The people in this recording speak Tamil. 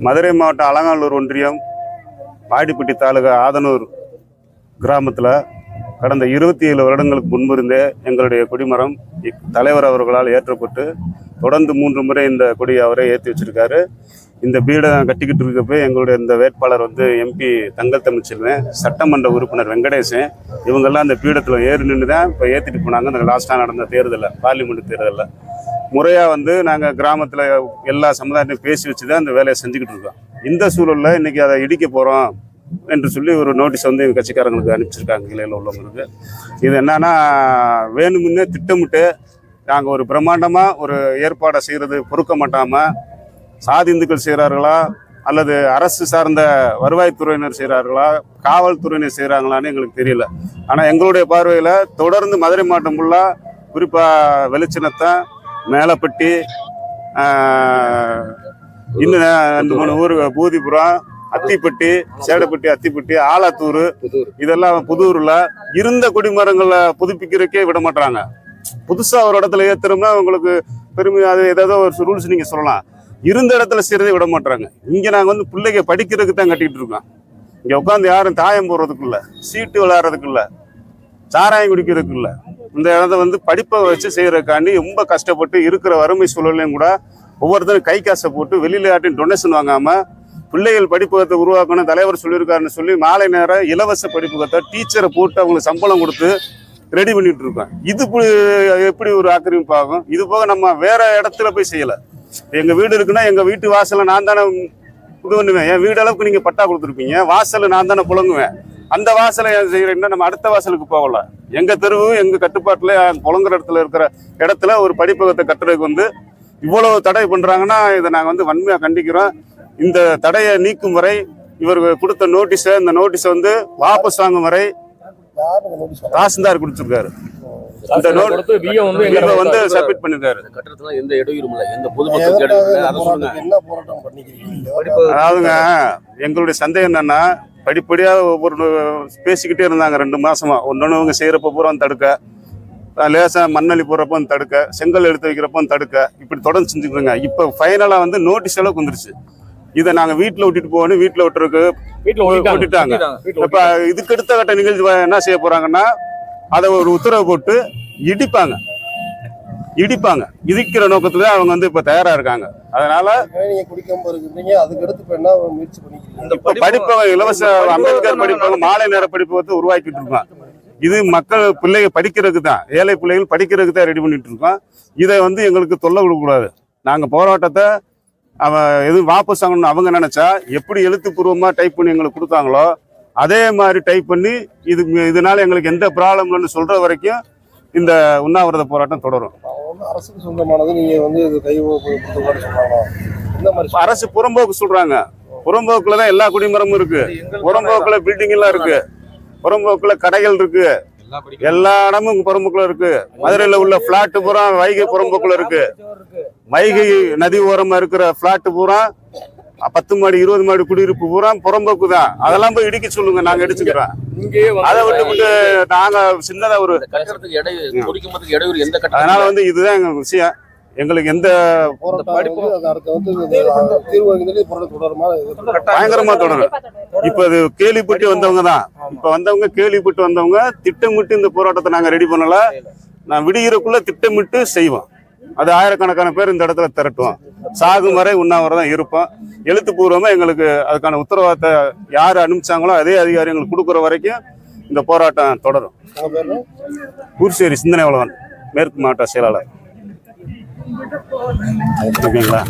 மதுரை மாவட்டம் அலங்காநல்லூர் ஒன்றியம் வாடிப்பட்டி தாலுகா ஆதனூர் கிராமத்தில் கடந்த இருபத்தி ஏழு வருடங்களுக்கு முன்பிருந்தே எங்களுடைய குடிமரம் இக்- தலைவர் அவர்களால் ஏற்றப்பட்டு தொடர்ந்து மூன்று முறை இந்த கொடியை அவரே ஏற்றி வச்சிருக்காரு. இந்த பீடம் கட்டிக்கிட்டு இருக்கப்போ எங்களுடைய இந்த வேட்பாளர் வந்து எம்பி தங்கல் தமிழ்ச்செல்வன் சட்டமன்ற உறுப்பினர் வெங்கடேசன் இவங்கெல்லாம் அந்த பீடத்தில் ஏறி நின்று தான் இப்போ ஏற்றிட்டு போனாங்க. அந்த லாஸ்ட்டாக நடந்த தேர்தலில் பார்லிமெண்ட் தேர்தலில். முறையாக வந்து நாங்கள் கிராமத்தில் எல்லா சமுதாயத்தையும் பேசி வச்சு தான் அந்த வேலையை செஞ்சுக்கிட்டு இருக்கோம். இந்த சூழலில் இன்றைக்கி அதை இடிக்க போகிறோம் என்று சொல்லி ஒரு நோட்டீஸ் வந்து எங்கள் கட்சிக்காரங்களுக்கு அனுப்பிச்சிருக்காங்க கிளையில் உள்ளவங்களுக்கு. இது என்னன்னா வேணுமுன்னே திட்டமிட்டு நாங்கள் ஒரு பிரம்மாண்டமாக ஒரு ஏற்பாடை செய்கிறது பொறுக்க மாட்டாமல் சாதி இந்துக்கள் செய்கிறார்களா அல்லது அரசு சார்ந்த வருவாய்த்துறையினர் செய்கிறார்களா காவல்துறையினர் செய்கிறாங்களான்னு எங்களுக்கு தெரியல. ஆனால் எங்களுடைய பார்வையில் தொடர்ந்து மதுரை மாவட்டம் ஃபுல்லாக குறிப்பாக வெளிச்சினத்தை மேலப்பட்டி இன்னும் ரெண்டு மூணு ஊர் பூதிபுரம் அத்திப்பட்டி சேடப்பட்டி அத்திப்பட்டி ஆலாத்தூர் இதெல்லாம் புதூரில் இருந்த குடிமரங்களை புதுப்பிக்கிறதுக்கே விட மாட்டாங்க புதுசாக ஒரு இடத்துல ஏற்றுறோம்னா உங்களுக்கு பெருமை அது ஏதாவது ஒரு ரூல்ஸ் நீங்கள் சொல்லலாம். இருந்த இடத்துல செய்கிறதே விட மாட்டாங்க இங்கே நாங்கள் வந்து பிள்ளைங்க படிக்கிறதுக்கு தான் கட்டிகிட்டு இருக்கோம். இங்கே உட்காந்து யாரும் தாயம் போடுறதுக்குள்ள சீட்டு விளையாடுறதுக்குள்ள சாராயம் குடிக்கிறதுக்கு இந்த இடத்த வந்து படிப்பை வச்சு செய்கிறக்காண்டி ரொம்ப கஷ்டப்பட்டு இருக்கிற வறுமை சூழலையும் கூட ஒவ்வொருத்தரும் கை காசை போட்டு வெளியில ஆட்டின் டொனேஷன் வாங்காமல் பிள்ளைகள் படிப்பகத்தை உருவாக்கணும் தலைவர் சொல்லியிருக்காருன்னு சொல்லி மாலை நேரம் இலவச படிப்பகத்தை டீச்சரை போட்டு அவங்களுக்கு சம்பளம் கொடுத்து ரெடி பண்ணிட்டு இருக்கோம். இது எப்படி ஒரு ஆக்கிரமிப்பு ஆகும்? இது போக நம்ம வேற இடத்துல போய் செய்யலை. எங்கள் வீடு இருக்குன்னா எங்கள் வீட்டு வாசலை நான் தானே இது பண்ணுவேன். என் வீடு அளவுக்கு நீங்கள் பட்டா கொடுத்துருப்பீங்க. வாசல்ல நான் தானே புழங்குவேன். அந்த வாசலை ஏன் செய்யறேன்னா நம்ம அடுத்த வாசலுக்கு போகல. எங்க தெருவு எங்க கட்டுப்பாட்டுல புழங்குற இடத்துல இருக்கிற இடத்துல ஒரு படிப்பகத்தை கட்டுறதுக்கு வந்து இவ்வளவு தடை பண்றாங்கன்னா இதை நாங்க வந்து வன்மையா கண்டிக்கிறோம். இந்த தடையை நீக்கும் வரை இவர் கொடுத்த நோட்டீஸை இந்த நோட்டீஸை வந்து வாபஸ் வாங்கும் வரை தாசில்தார் கொடுத்துருக்காரு. இந்த நோட் வந்து எங்க இவங்க வந்து சப்மிட் பண்ணிருக்காரு. இந்த கட்டடத்துல எந்த இடையூறும் இல்லை. எந்த அதாவதுங்க எங்களுடைய சந்தேகம் என்னன்னா படிப்படியா ஒவ்வொரு பேசிக்கிட்டே இருந்தாங்க ரெண்டு மாசமா. ஒன்னொன்னு இவங்க செய்யறப்ப பூரா தடுக்க. அஹ் லேசா மண்ணள்ளி போடுறப்போ தடுக்க. செங்கல் எடுத்து வைக்கிறப்போ தடுக்க. இப்படி தொடர்ந்து செஞ்சுக்கிறோங்க இப்போ ஃபைனலா வந்து நோட்டீஸ் அளவுக்கு வந்துருச்சு. இதை நாங்க வீட்டுல விட்டுட்டு போகணும். வீட்டுல விட்டுருக்கு வீட்டுல ஓட்டிட்டாங்க. வீட்டுல இப்ப இதுக்கு அடுத்த கட்ட நிகழ்ச்சி என்ன செய்ய போறாங்கன்னா அதை ஒரு உத்தரவு போட்டு இடிப்பாங்க. இடிப்பாங்க. இடிக்கிற நோக்கத்துல அவங்க வந்து இப்ப தயாரா இருக்காங்க. அதனால இப்ப படிப்பவங்க இலவச அம்பேத்கர் படிப்பவங்க மாலை நேர படிப்பகத்தை உருவாக்கிட்டு இருக்கோம். இது மக்கள் பிள்ளைங்க படிக்கிறதுக்கு தான். ஏழை பிள்ளைகள் படிக்கிறதுக்கு தான் ரெடி பண்ணிட்டு இருக்கோம். இதை வந்து எங்களுக்கு தொல்லை கொடுக்கக்கூடாது நாங்க போராட்டத்தை அவன் எதுவும் வாபஸ் வாங்கணும்னு அவங்க நினைச்சா எப்படி எழுத்துப்பூர்வமா டைப் பண்ணி எங்களுக்கு கொடுத்தாங்களோ அதே மாதிரி டைப் பண்ணி இது இதனால எங்களுக்கு எந்த ப்ராப்ளம் இல்லைன்னு சொல்ற வரைக்கும் இந்த உண்ணாவிரத போராட்டம் தொடரும். வந்து அரசுக்கு சொந்தமானது நீங்க வந்து இது கை கொடுத்த மாதிரி சொன்னாங்க. இந்த மாதிரி அரசு புறம்போக்கு சொல்றாங்க. புறம்போக்குல தான் எல்லா குடிமரமும் இருக்கு. புறம்போக்குல பில்டிங் எல்லாம் இருக்கு. புறம்போக்குல கடைகள் இருக்கு. எல்லா இடமும் புறம்போக்குல இருக்கு. மதுரையில உள்ள பிளாட் பூரா வைகை புறம்போக்குல இருக்கு. வைகை நதி ஓரமா இருக்கிற பிளாட் பூரா பத்து மாடி இருபது மாடி குடியிருப்பு பூரா புறம்போக்கு தான் அதெல்லாம் போய் இடிக்க சொல்லுங்க நாங்க இங்கேயே அதை விட்டு விட்டு நாங்க சின்னதா ஒரு அதனால வந்து இதுதான் எங்க விஷயம். எங்களுக்கு எந்த இது பயங்கரமா தொடரும். இப்ப அது கேள்விப்பட்டு வந்தவங்க தான். இப்ப வந்தவங்க கேள்விப்பட்டு வந்தவங்க திட்டமிட்டு இந்த போராட்டத்தை நாங்க ரெடி பண்ணல. நான் விடியறக்குள்ள திட்டமிட்டு செய்வோம். அது ஆயிரக்கணக்கான பேர் இந்த இடத்துல திரட்டுவோம். சாகும் வரை உண்ணாவிரதம் இருப்போம். எழுத்துப்பூர்வமாக எங்களுக்கு அதுக்கான உத்தரவாதத்தை யார் அனுப்பிச்சாங்களோ அதே அதிகாரி எங்களுக்கு கொடுக்குற வரைக்கும் இந்த போராட்டம் தொடரும். பூர்சேரி சிந்தனை உலகன் மேற்கு மாவட்ட செயலாளர். ஓகேங்களா?